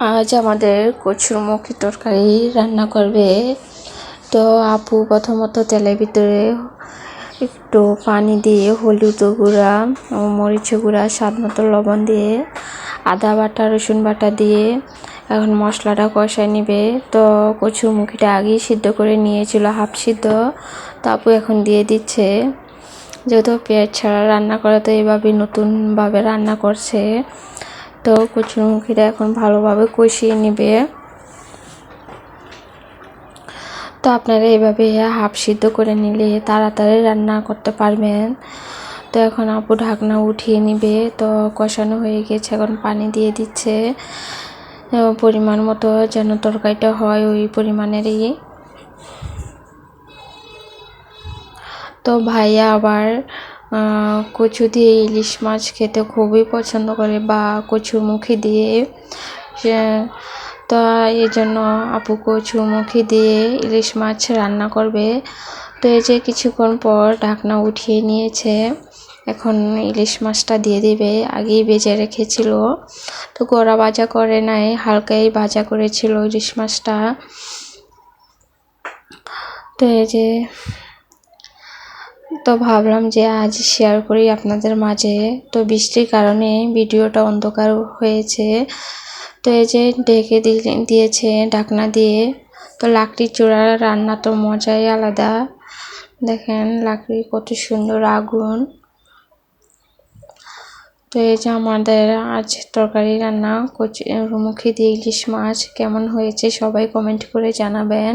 আজ আমাদের কচুরমুখী তরকারি রান্না করবে। তো আপু প্রথমত তেলের ভিতরে একটু পানি দিয়ে হলুদ গুঁড়া ও মরিচ গুঁড়া, স্বাদ মতো লবণ দিয়ে আদা বাটা, রসুন বাটা দিয়ে এখন মশলাটা কষায় নিবে। তো কচুরমুখীটা আগেই সিদ্ধ করে নিয়েছিল, হাফ সিদ্ধ। তো আপু এখন দিয়ে দিচ্ছে। যেহেতু পেঁয়াজ ছাড়া রান্না করে তো এইভাবে নতুনভাবে রান্না করছে তো কচুরমুখিটা এখন ভালোভাবে কষিয়ে নেবে। তো আপনারা এভাবে হাফ সিদ্ধ করে নিলে তাড়াতাড়ি রান্না করতে পারবেন। তো এখন আপু ঢাকনা উঠিয়ে নিবে। তো কষানো হয়ে গেছে, এখন পানি দিয়ে দিচ্ছে। পরিমাণ মতো যেন তরকারিটা হয় ওই পরিমাণেরই। তো ভাইয়া আবার কচু দিয়ে ইলিশ মাছ খেতে খুবই পছন্দ করে বা কচুর মুখি দিয়ে। তো এই জন্য আপু কচুর মুখি দিয়ে ইলিশ মাছ রান্না করবে। তো এই যে কিছুক্ষণ পর ঢাকনা উঠিয়ে নিয়েছে, এখন ইলিশ মাছটা দিয়ে দিবে। আগেই বেজে রেখেছিল। তো গোড়া ভাজা করে নাই, হালকাই ভাজা করেছিল ইলিশ মাছটা। তো এই যে তো ভাবলাম যে আজ শেয়ার করি আপনাদের মাঝে। তো বৃষ্টির কারণে ভিডিওটা অন্ধকার হয়েছে। তো এই যে ঢেকে দিয়েছে ঢাকনা দিয়ে। তো লাকড়ির চূড়ার রান্না তো মজাই আলাদা। দেখেন লাকড়ি কত সুন্দর আগুন। তো এই যে আমাদের আজ তরকারি রান্না, কচি মুখে দিয়ে ইলিশ মাছ কেমন হয়েছে সবাই কমেন্ট করে জানাবেন।